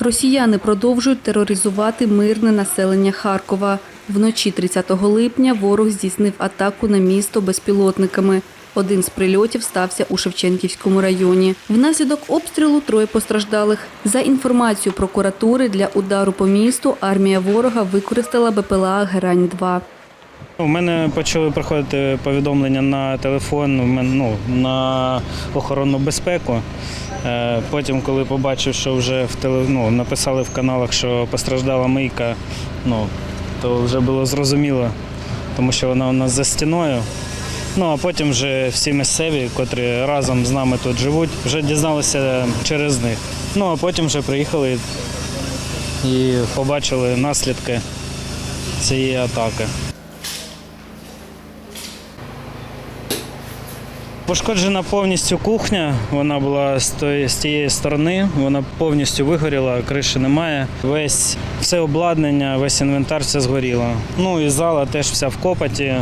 Росіяни продовжують тероризувати мирне населення Харкова. Вночі 30 липня ворог здійснив атаку на місто безпілотниками. Один з прильотів стався у Шевченківському районі. Внаслідок обстрілу троє постраждалих. За інформацією прокуратури, для удару по місту армія ворога використала БПЛА Герань-2. У мене почали приходити повідомлення на телефон, ну, на охоронну безпеку. Е, Потім, коли побачив, що вже в теле, ну, написали в каналах, що постраждала мийка, ну, то вже було зрозуміло, тому що вона у нас за стіною. Ну а потім вже всі місцеві, котрі разом з нами тут живуть, вже дізналися через них. Ну а потім вже приїхали і побачили наслідки цієї атаки. Пошкоджена повністю кухня. Вона була з тієї сторони, вона повністю вигоріла, криші немає. Весь все обладнання, весь інвентар, все згоріло. Ну і зала теж вся в копоті.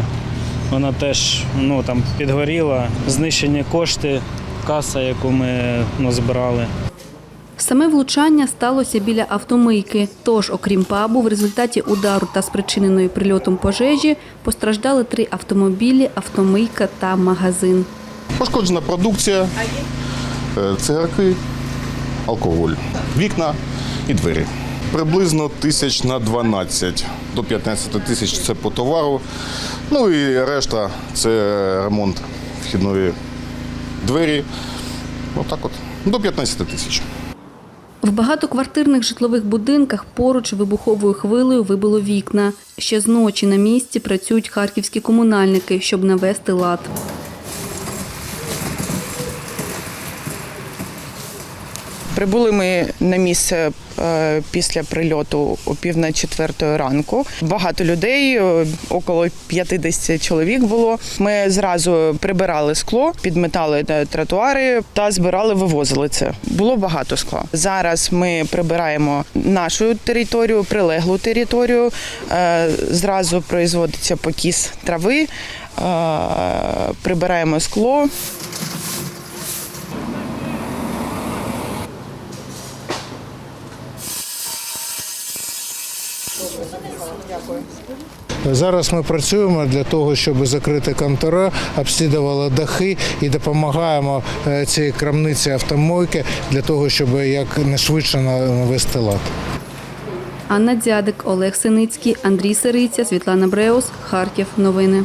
Вона теж ну, там, підгоріла. Знищені кошти, каса, яку ми ну, збирали. Саме влучання сталося біля автомийки. Тож, окрім пабу, в результаті удару та спричиненої прильотом пожежі постраждали три автомобілі, автомийка та магазин. Пошкоджена продукція, е, цигарки, алкоголь, вікна і двері. Приблизно тисяч на 12 до 15 тисяч це по товару. Ну і решта це ремонт вхідної двері. Отак от. До 15 тисяч. В багатоквартирних житлових будинках поруч вибуховою хвилею вибило вікна. Ще з ночі на місці працюють харківські комунальники, щоб навести лад. Прибули ми на місце е, після прильоту о пів на четвертої ранку. Багато людей, е, около 50 чоловік було. Ми зразу прибирали скло, підметали е, тротуари та збирали, вивозили це. Було багато скла. Зараз ми прибираємо нашу територію, прилеглу територію. Зразу производиться покіс трави, прибираємо скло. Зараз ми працюємо для того, щоб закрити контора, обслідували дахи і допомагаємо е, цій крамниці автомойки для того, щоб якнайшвидше навести лад. Анна Дзядик, Олег Синицький, Андрій Сириця, Світлана Бреус, Харків. Новини.